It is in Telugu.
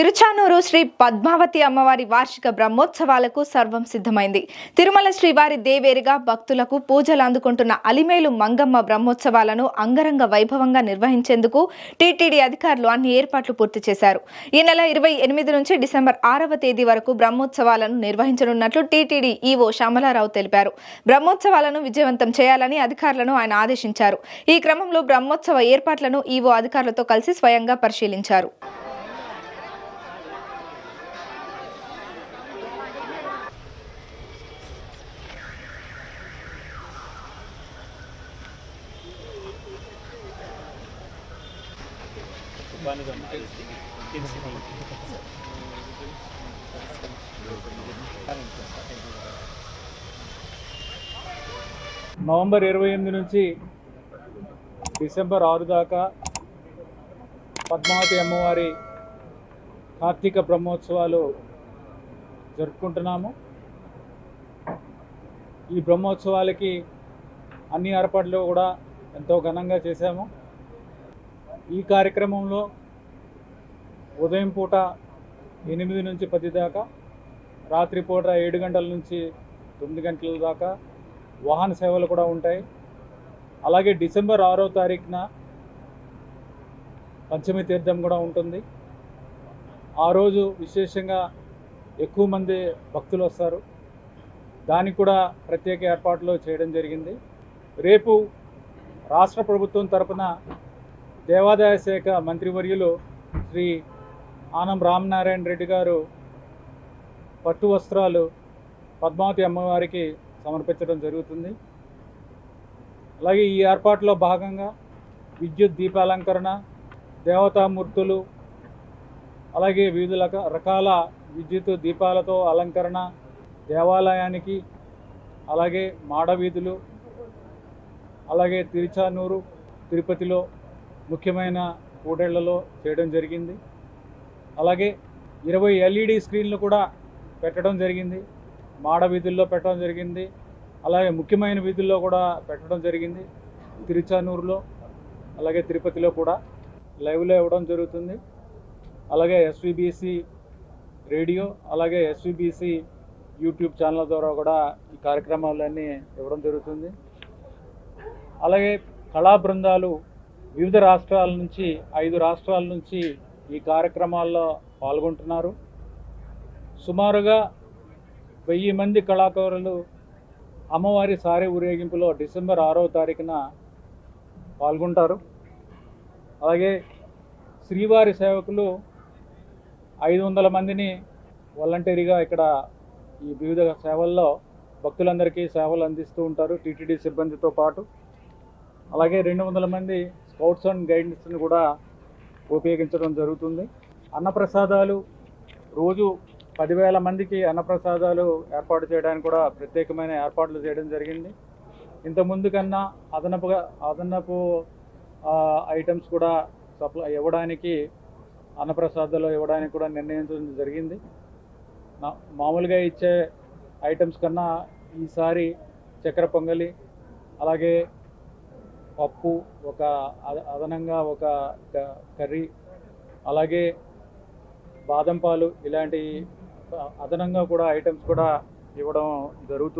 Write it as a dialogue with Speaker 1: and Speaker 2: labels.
Speaker 1: తిరుచానూరు శ్రీ పద్మావతి అమ్మవారి వార్షిక బ్రహ్మోత్సవాలకు సర్వం సిద్ధమైంది. తిరుమల శ్రీవారి దేవేరిగా భక్తులకు పూజలు అందుకుంటున్న అలిమేలు మంగమ్మ బ్రహ్మోత్సవాలను అంగరంగ వైభవంగా నిర్వహించేందుకు టీటీడీ అధికారులు అన్ని ఏర్పాట్లు పూర్తి చేశారు. ఈ నెల ఇరవై ఎనిమిది నుంచి డిసెంబర్ ఆరవ తేదీ వరకు బ్రహ్మోత్సవాలను నిర్వహించనున్నట్లు టీటీడీ ఈవో శ్యామలారావు తెలిపారు. బ్రహ్మోత్సవాలను విజయవంతం చేయాలని అధికారులను ఆయన ఆదేశించారు. ఈ క్రమంలో బ్రహ్మోత్సవ ఏర్పాట్లను ఈవో అధికారులతో కలిసి స్వయంగా పరిశీలించారు.
Speaker 2: నవంబర్ ఇరవై ఎనిమిది నుంచి డిసెంబర్ ఆరు దాకా పద్మావతి అమ్మవారి కార్తీక బ్రహ్మోత్సవాలు జరుపుకుంటున్నాము. ఈ బ్రహ్మోత్సవాలకి అన్ని ఏర్పాట్లు కూడా ఎంతో ఘనంగా చేశాము. ఈ కార్యక్రమంలో ఉదయం పూట ఎనిమిది నుంచి పది దాకా రాత్రిపూట ఏడు గంటల నుంచి తొమ్మిది గంటల దాకా వాహన సేవలు కూడా ఉంటాయి. అలాగే డిసెంబర్ ఆరో తారీఖున పంచమి తీర్థం కూడా ఉంటుంది. ఆ రోజు విశేషంగా ఎక్కువ మంది భక్తులు వస్తారు. దానికి కూడా ప్రత్యేక ఏర్పాట్లు చేయడం జరిగింది. రేపు రాష్ట్ర ప్రభుత్వం తరపున దేవాదాయ శాఖ మంత్రివర్యులు శ్రీ ఆనం రామనారాయణ రెడ్డి గారు పట్టు వస్త్రాలు పద్మావతి అమ్మవారికి సమర్పించడం జరుగుతుంది. అలాగే ఈ ఏర్పాటులో భాగంగా విద్యుత్ దీపాలంకరణ దేవతామూర్తులు అలాగే వివిధ రక- రకాల విద్యుత్ దీపాలతో అలంకరణ దేవాలయానికి అలాగే మాడవీధులు అలాగే తిరుచానూరు తిరుపతిలో ముఖ్యమైన కూడళ్ళలో చేయడం జరిగింది. అలాగే ఇరవై ఎల్ఈడి స్క్రీన్లు కూడా పెట్టడం జరిగింది. మాడ వీధుల్లో పెట్టడం జరిగింది. అలాగే ముఖ్యమైన వీధుల్లో కూడా పెట్టడం జరిగింది. తిరుచానూరులో అలాగే తిరుపతిలో కూడా లైవ్లో ఇవ్వడం జరుగుతుంది. అలాగే ఎస్విబిసి రేడియో అలాగే ఎస్విబిసి యూట్యూబ్ ఛానల్ ద్వారా కూడా ఈ కార్యక్రమాలన్నీ ఇవ్వడం జరుగుతుంది. అలాగే కళా బృందాలు వివిధ రాష్ట్రాల నుంచి ఐదు రాష్ట్రాల నుంచి ఈ కార్యక్రమాల్లో పాల్గొంటున్నారు. సుమారుగా వెయ్యి మంది కళాకారులు అమ్మవారి సారే ఊరేగింపులో డిసెంబర్ ఆరవ తారీఖున పాల్గొంటారు. అలాగే శ్రీవారి సేవకులు ఐదు వందల మందిని వాలంటరీగా ఇక్కడ ఈ వివిధ సేవల్లో భక్తులందరికీ సేవలు అందిస్తూ ఉంటారు టీటీడీ సిబ్బందితో పాటు. అలాగే రెండు వందల మంది స్కౌట్స్ అండ్ గైడ్స్ని కూడా ఉపయోగించడం జరుగుతుంది. అన్నప్రసాదాలు రోజు పదివేల మందికి అన్నప్రసాదాలు ఏర్పాటు చేయడానికి కూడా ప్రత్యేకమైన ఏర్పాట్లు చేయడం జరిగింది. ఇంతకుముందు కన్నా అదనపుగా అదనపు ఐటమ్స్ కూడా సప్లై ఇవ్వడానికి అన్నప్రసాదాలు ఇవ్వడానికి కూడా నిర్ణయించడం జరిగింది. నా- మామూలుగా ఇచ్చే ఐటమ్స్ కన్నా ఈసారి చక్కెర పొంగలి అలాగే పప్పు ఒక అదనంగా ఒక క- కర్రీ అలాగే బాదం పాలు ఇలాంటి అదనంగా కూడా ఐటమ్స్ కూడా ఇవ్వడం జరుగుతుంది